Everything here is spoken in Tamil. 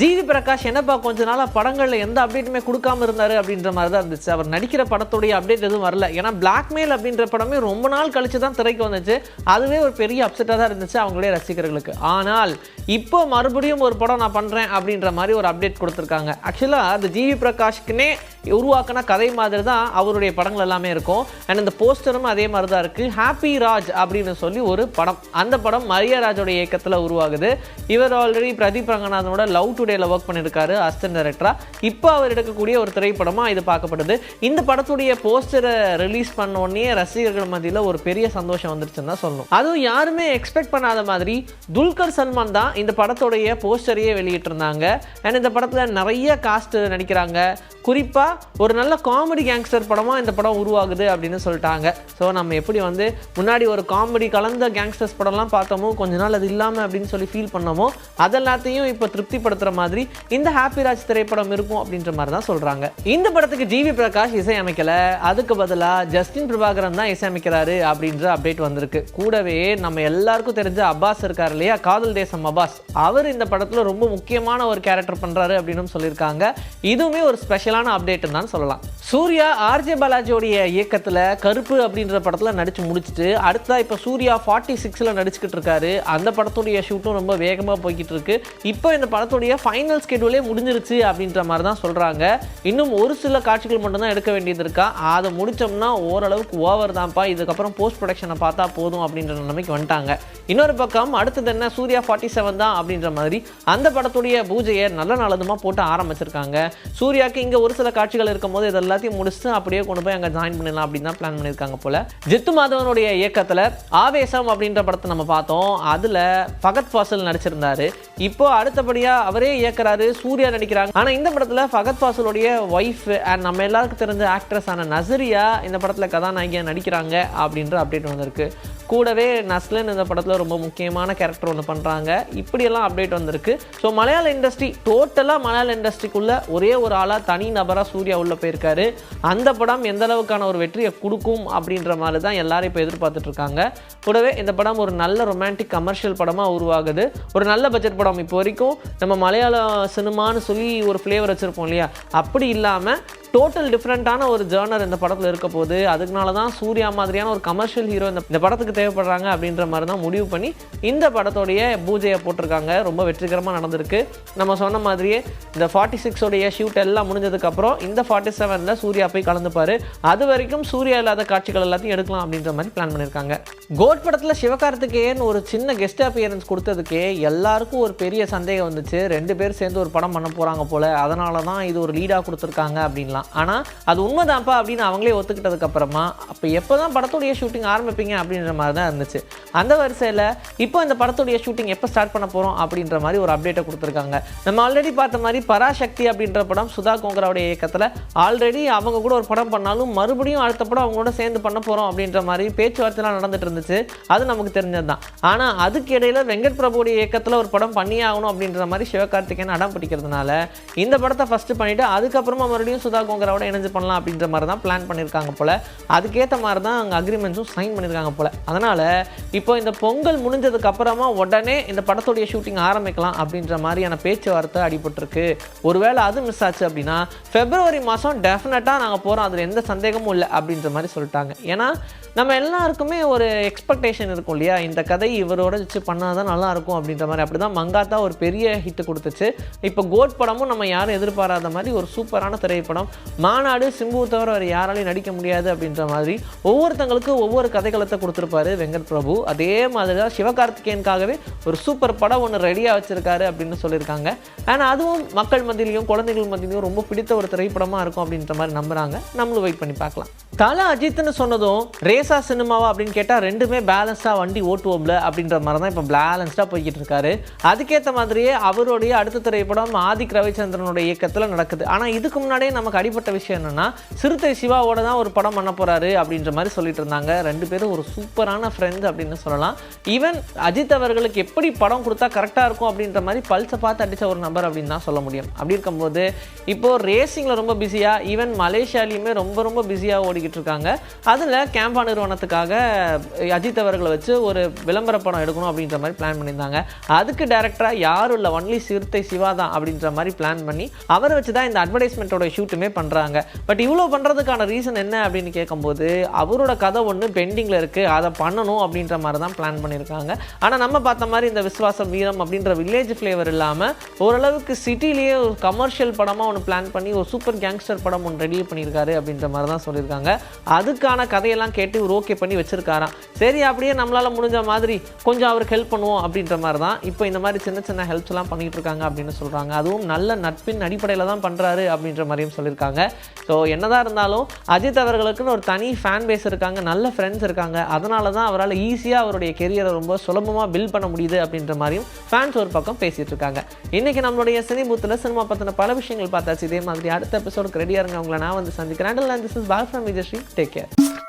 ஜிவி பிரகாஷ் என்னப்பா கொஞ்ச நாளாக படங்களில் எந்த அப்டேட்டுமே கொடுக்காம இருந்தார் அப்படின்ற மாதிரி தான் இருந்துச்சு. அவர் நடிக்கிற படத்துடைய அப்டேட் எதுவும் வரல. ஏன்னா பிளாக்மெயில் அப்படின்ற படமே ரொம்ப நாள் கழித்து தான் திரைக்கு வந்துச்சு. அதுவே ஒரு பெரிய அப்செட்டாக தான் இருந்துச்சு அவங்களுடைய ரசிகர்களுக்கு. ஆனால் இப்போ மறுபடியும் ஒரு படம் நான் பண்ணுறேன் அப்படின்ற மாதிரி ஒரு அப்டேட் கொடுத்துருக்காங்க. ஆக்சுவலாக அந்த ஜிவி பிரகாஷ்க்குனே உருவாக்கின கதை மாதிரி தான் அவருடைய படங்கள் எல்லாமே இருக்கும். அண்ட் இந்த போஸ்டரும் அதே மாதிரி தான் இருக்குது ஹாப்பி ராஜ் அப்படின்னு சொல்லி ஒரு படம். அந்த படம் மரியாராஜோட இயக்கத்தில் உருவாகுது. இவர் ஆல்ரெடி பிரதீப் ரங்கநாதனோட லவ் டுடேல ஒர்க் பண்ணியிருக்காரு அசிஸ்டன்ட் டைரக்டரா. இப்போ அவர் எடுக்கக்கூடிய ஒரு திரைப்படமாக இது பார்க்கப்படுது இந்த படத்துடைய போஸ்டரை ரிலீஸ் பண்ண உடனே ரசிகர்கள் மத்தியில் ஒரு பெரிய சந்தோஷம் வந்துருச்சுன்னு தான் சொல்லணும். அதுவும் யாருமே எக்ஸ்பெக்ட் பண்ணாத மாதிரி துல்கர் சல்மான் தான் இந்த படத்துடைய போஸ்டரையே வெளியிட்டிருந்தாங்க. அண்ட் இந்த படத்தில் நிறைய காஸ்ட் நடிக்கிறாங்க. குறிப்பாக ஒரு நல்ல காமெடி கேங்ஸ்டர் படமாக இந்த படம் உருவாகுது அப்படின்னு சொல்லிட்டாங்க. ஸோ நம்ம எப்படி வந்து முன்னாடி ஒரு காமெடி கலந்த கேங்ஸ்டர்ஸ் படம்லாம் பார்த்தோமோ கொஞ்ச நாள் அது இல்லாமல் அப்படின்னு சொல்லி ஃபீல் பண்ணோமோ அதெல்லாத்தையும் இப்போ திருப்திப்படுத்துகிற மாதிரி இந்த ஹாப்பி ராஜ் திரைப்படம் இருக்கும் அப்படின்ற மாதிரி தான் சொல்கிறாங்க இந்த படத்துக்கு ஜிவி பிரகாஷ் இசையமைக்கலை. அதுக்கு பதிலாக ஜஸ்டின் பிரபாகரன் தான் இசையமைக்கிறாரு அப்படின்ற அப்டேட் வந்திருக்கு. கூடவே நம்ம எல்லாருக்கும் தெரிஞ்ச அப்பாஸ் இருக்கார் இல்லையா? காதல் தேசம் அப்பாஸ் அவர் இந்த படத்தில் ரொம்ப முக்கியமான ஒரு கேரக்டர் பண்ணுறாரு அப்படின்னு சொல்லியிருக்காங்க. இதுவுமே ஒரு ஸ்பெஷலான அப்டேட்னு தான் சொல்லலாம். சூர்யா ஆர்ஜே பாலாஜியோடைய இயக்கத்தில் கருப்பு அப்படின்ற படத்தில் நடித்து முடிச்சுட்டு அடுத்ததா இப்போ சூர்யா ஃபார்ட்டி சிக்ஸில் நடிச்சுக்கிட்டு இருக்காரு. அந்த படத்துடைய ஷூட்டும் ரொம்ப வேகமாக போய்கிட்டு இருக்கு. இப்போ இந்த படத்துடைய ஃபைனல் ஃபைனல் ஸ்கெடியூலே முடிஞ்சிருச்சு அப்படின்ற மாதிரி தான் சொல்கிறாங்க இன்னும் ஒரு சில காட்சிகள் மட்டும்தான் எடுக்க வேண்டியது இருக்கா? அதை முடித்தோம்னா ஓரளவுக்கு ஓவர் தான்ப்பா. இதுக்கப்புறம் போஸ்ட் ப்ரொடக்ஷனை பார்த்தா போதும் அப்படின்ற நிலைமைக்கு வந்துட்டாங்க. இன்னொரு பக்கம் அடுத்தது என்ன? சூர்யா ஃபார்ட்டி செவன் தான் அப்படின்ற மாதிரி அந்த படத்துடைய பூஜையை நல்ல நல்லதுமா போட்டு ஆரம்பிச்சிருக்காங்க. சூர்யாவுக்கு இங்கே ஒரு சில காட்சிகள் இருக்கும் போது இது எல்லாத்தையும் முடிச்சுட்டு அப்படியே கொண்டு போய் அங்கே ஜாயின் பண்ணிடலாம் அப்படின்னு தான் பிளான் பண்ணியிருக்காங்க போல. ஜித்து மாதவனுடைய இயக்கத்தில் ஆவேசம் அப்படின்ற படத்தை நம்ம பார்த்தோம். அதில் ஃபகத் ஃபாசல் நடிச்சிருந்தார். இப்போ அடுத்தபடியாக அவரே இயக்க இயக்குறாரு சூர்யா நடிக்கிறாங்க. ஆனால் இந்த படத்தில் ஃபகத் ஃபாசலுடைய ஒய்ஃப் அண்ட் நம்ம எல்லாருக்கும் தெரிஞ்ச ஆக்ட்ரஸ் ஆன நசரியா இந்த படத்தில் கதாநாயகியாக நடிக்கிறாங்க அப்படின்ற அப்டேட் வந்திருக்கு. கூடவே நஸ்லன் இந்த படத்தில் ரொம்ப முக்கியமான கேரக்டர் ஒன்று பண்ணுறாங்க இப்படியெல்லாம் அப்டேட் வந்திருக்கு. ஸோ மலையாள இண்டஸ்ட்ரி டோட்டலாக மலையாள இண்டஸ்ட்ரிக்குள்ள ஒரே ஒரு ஆளாக தனி நபராக சூர்யா உள்ள போயிருக்காரு. அந்த படம் எந்த அளவுக்கான ஒரு வெற்றியை கொடுக்கும் அப்படின்ற மாதிரி தான் எல்லாரும் இப்போ எதிர்பார்த்துட்டு இருக்காங்க. கூடவே இந்த படம் ஒரு நல்ல ரொமான்டிக் கமர்ஷியல் படமாக உருவாகுது. ஒரு நல்ல பட்ஜெட் படம் இப்போ வரைக்கும் நம்ம மலையாள சினிமான்னு சொல்லி ஒரு ஃப்ளேவர் வச்சுருப்போம் இல்லையா? அப்படி இல்லாமல் டோட்டல் டிஃப்ரெண்ட்டான ஒரு ஜேர்னர் இந்த படத்தில் இருக்க போது அதுக்குனால தான் சூர்யா மாதிரியான ஒரு கமர்ஷியல் ஹீரோ இந்த இந்த படத்துக்கு தேவைப்படுறாங்க அப்படின்ற மாதிரி தான் முடிவு பண்ணி இந்த படத்தோடைய பூஜையை போட்டிருக்காங்க. ரொம்ப வெற்றிகரமாக நடந்திருக்கு. நம்ம சொன்ன மாதிரியே இந்த ஃபார்ட்டி சிக்ஸோடைய ஷூட் எல்லாம் முடிஞ்சதுக்கப்புறம் இந்த ஃபார்ட்டி செவனில் சூர்யா போய் கலந்துப்பார். அது வரைக்கும் சூர்யா இல்லாத காட்சிகள் எல்லாத்தையும் எடுக்கலாம் அப்படின்ற மாதிரி பிளான் பண்ணியிருக்காங்க கோட் படத்தில் சிவகார்த்திகேயன் ஒரு சின்ன கெஸ்ட் அப்பியரன்ஸ் கொடுத்ததுக்கே எல்லாருக்கும் ஒரு பெரிய சந்தேகம் வந்துச்சு. ரெண்டு பேர் சேர்ந்து ஒரு படம் பண்ண போகிறாங்க போல். அதனால தான் இது ஒரு லீடாக கொடுத்துருக்காங்க அப்படின்லாம். ஆனால் அது உண்மைதான்ப்பா அப்படின்னு அவங்களே ஒத்துக்கிட்டதுக்கு அப்புறமா அப்போ எப்போ தான் படத்துடைய ஷூட்டிங் ஆரம்பிப்பீங்க அப்படின்ற மாதிரி தான் இருந்துச்சு. அந்த வரிசையில் இப்போ இந்த படத்துடைய ஷூட்டிங் எப்போ ஸ்டார்ட் பண்ண போகிறோம் அப்படின்ற மாதிரி ஒரு அப்டேட்டை கொடுத்துருக்காங்க. நம்ம ஆல்ரெடி பார்த்த மாதிரி பராசக்தி அப்படின்ற படம் சுதா கோங்கராவுடைய இயக்கத்தில் ஆல்ரெடி அவங்க கூட ஒரு படம் பண்ணாலும் மறுபடியும் அடுத்த படம் அவங்களோட சேர்ந்து பண்ண போகிறோம் அப்படின்ற மாதிரி பேச்சுவார்த்தைலாம் நடந்துட்டு இருந்துச்சு. அது நமக்கு தெரிஞ்சது தான். ஆனால் அதுக்கு இடையில வெங்கட் பிரபுடைய இயக்கத்தில் ஒரு படம் பண்ணியே ஆகணும் அப்படின்ற மாதிரி சிவகார்த்திகேயன் அடம் பிடிக்கிறதுனால இந்த படத்தை ஃபஸ்ட்டு பண்ணிவிட்டு அதுக்கப்புறமா மறுபடியும் சுதா கோங்கராவோட இணைஞ்சு பண்ணலாம் அப்படின்ற மாதிரி தான் பிளான் பண்ணியிருக்காங்க போல். அதுக்கேற்ற மாதிரி தான் அங்கே அக்ரிமெண்ட்ஸும் சைன் பண்ணியிருக்காங்க போல். அதனால் இப்போ இந்த பொங்கல் முடிஞ்சதுக்கு அப்புறமா உடனே இந்த படத்துடைய ஷூட்டிங் ஆரம்பிக்கலாம் அப்படின்ற மாதிரியான பேச்சுவார்த்தை அடிபட்டிருக்கு. ஒருவேளை அது மிஸ் ஆச்சு அப்படின்னா ஃபெப்ரவரி மாதம் டெஃபினட்டாக நாங்கள் போகிறோம் அதில் எந்த சந்தேகமும் இல்லை அப்படின்ற மாதிரி சொல்லிட்டாங்க. ஏன்னா நம்ம எல்லாருக்குமே ஒரு எக்ஸ்பெக்டேஷன் இருக்கும் இல்லையா? இந்த கதை இவரோட வச்சு பண்ணால் தான் நல்லாயிருக்கும் அப்படின்ற மாதிரி. அப்படி தான் மங்காத்தா ஒரு பெரிய ஹிட் கொடுத்துச்சு. இப்போ கோட் படமும் நம்ம யாரும் எதிர்பாராத மாதிரி ஒரு சூப்பரான திரைப்படம் மாநாடு சிம்பு தவிர வேறு யாராலையும் நடிக்க முடியாது அப்படின்ற மாதிரி ஒவ்வொருத்தங்களுக்கும் ஒவ்வொரு கதைகளத்தை கொடுத்துருப்பாரு வெங்கட் பிரபு. அதே மாதிரி தான் சிவகார்த்திகேயனுக்காகவே ஒரு சூப்பர் படம் ஒன்று ரெடியாக வச்சுருக்காரு அப்படின்னு சொல்லியிருக்காங்க. ஆனால் அதுவும் மக்கள் மத்தியிலையும் குழந்தைகள் மத்தியிலையும் ரொம்ப பிடித்த ஒரு திரைப்படமாக இருக்கும் அப்படின்ற மாதிரி நம்புறாங்க. நம்மளும் வெயிட் பண்ணி பார்க்கலாம். தலை அஜித்னு சொன்னதும் ரேசா சினிமாவா அப்படின்னு கேட்டால் ரெண்டுமே பேலன்ஸ்டாக வண்டி ஓட்டுவோம்ல அப்படின்ற மாதிரி தான் இப்போ பேலன்ஸ்டாக போய்கிட்டு இருக்காரு. அதுக்கேற்ற மாதிரியே அவருடைய அடுத்த திரைப்படம் ஆதிக் ரவிச்சந்திரனுடைய இயக்கத்தில் நடக்குது. ஆனால் இதுக்கு முன்னாடியே நமக்கு அடிப்பட்ட விஷயம் என்னென்னா சிறுத்தை சிவாவோட தான் ஒரு படம் பண்ண போகிறாரு அப்படின்ற மாதிரி சொல்லிட்டு இருந்தாங்க. ரெண்டு பேரும் ஒரு சூப்பரான ஃப்ரெண்ட்ஸ் அப்படின்னு சொல்லலாம். ஈவன் அஜித் அவர்களுக்கு எப்படி படம் கொடுத்தா கரெக்டாக இருக்கும் அப்படின்ற மாதிரி பல்ஸை பார்த்து அடித்த ஒரு நபர் அப்படின்னு தான் சொல்ல முடியும். அப்படி இருக்கும்போது இப்போது ரேசிங்கில் ரொம்ப பிஸியாக ஈவன் மலேசியாலையுமே ரொம்ப ரொம்ப பிஸியாக ஓடிக்கிட்டு பண்ணிக்கிட்டு இருக்காங்க அதில் கேம்பா நிறுவனத்துக்காக அஜித் அவர்களை வச்சு ஒரு விளம்பர படம் எடுக்கணும் அப்படின்ற மாதிரி பிளான் பண்ணியிருந்தாங்க. அதுக்கு டேரக்டராக யாரும் இல்லை ஒன்லி சிறுத்தை சிவா தான் அப்படின்ற மாதிரி பிளான் பண்ணி அவரை வச்சு தான் இந்த அட்வர்டைஸ்மெண்ட்டோட ஷூட்டுமே பண்ணுறாங்க பட் இவ்வளோ பண்ணுறதுக்கான ரீசன் என்ன அப்படின்னு கேட்கும்போது அவரோட கதை ஒன்று பெண்டிங்கில் இருக்குது அதை பண்ணணும் அப்படின்ற மாதிரி தான் பிளான் பண்ணியிருக்காங்க. ஆனால் நம்ம பார்த்த மாதிரி இந்த விஸ்வாசம் வீரம் அப்படின்ற வில்லேஜ் ஃப்ளேவர் இல்லாமல் ஓரளவுக்கு சிட்டிலேயே ஒரு கமர்ஷியல் படமாக ஒன்று பிளான் பண்ணி ஒரு சூப்பர் கேங்ஸ்டர் படம் ஒன்று ரெடி பண்ணியிருக்காரு அப்படின்ற மாதிரி தான் சொல்லியிருக்காங்க. அதுக்கான கதையெல்லாம் கேட்டு இவர் ஓகே பண்ணி வச்சிருக்காராம். சரி அப்படியே நம்மளால் முடிஞ்ச மாதிரி கொஞ்சம் அவருக்கு ஹெல்ப் பண்ணுவோம் அப்படின்ற மாதிரி தான் இப்போ இந்த மாதிரி சின்ன சின்ன ஹெல்ப்ஸ் எல்லாம் பண்ணிட்டு இருக்காங்க அப்படின்னு சொல்கிறாங்க அதுவும் நல்ல நட்பின் அடிப்படையில் தான் பண்ணுறாரு அப்படின்ற மாதிரியும் சொல்லியிருக்காங்க. ஸோ என்னதான் இருந்தாலும் அஜித் அவர்களுக்குன்னு ஒரு தனி ஃபேன் பேஸ் இருக்காங்க நல்ல ஃப்ரெண்ட்ஸ் இருக்காங்க. அதனால தான் அவரால் ஈஸியாக அவருடைய கெரியரை ரொம்ப சுலபமாக பில்ட் பண்ண முடியுது அப்படின்ற மாதிரியும் ஃபேன்ஸ் ஒரு பக்கம் பேசிட்டு இருக்காங்க. இன்னைக்கு நம்மளுடைய சினி பூத்தில் சினிமா பற்றின பல விஷயங்கள் பார்த்தாச்சு. இதே மாதிரி அடுத்த எபிசோடுக்கு ரெடியாக இருங்க. உங்களை நான் வந்து சந்திக்கிறேன். This is Paul from Take care.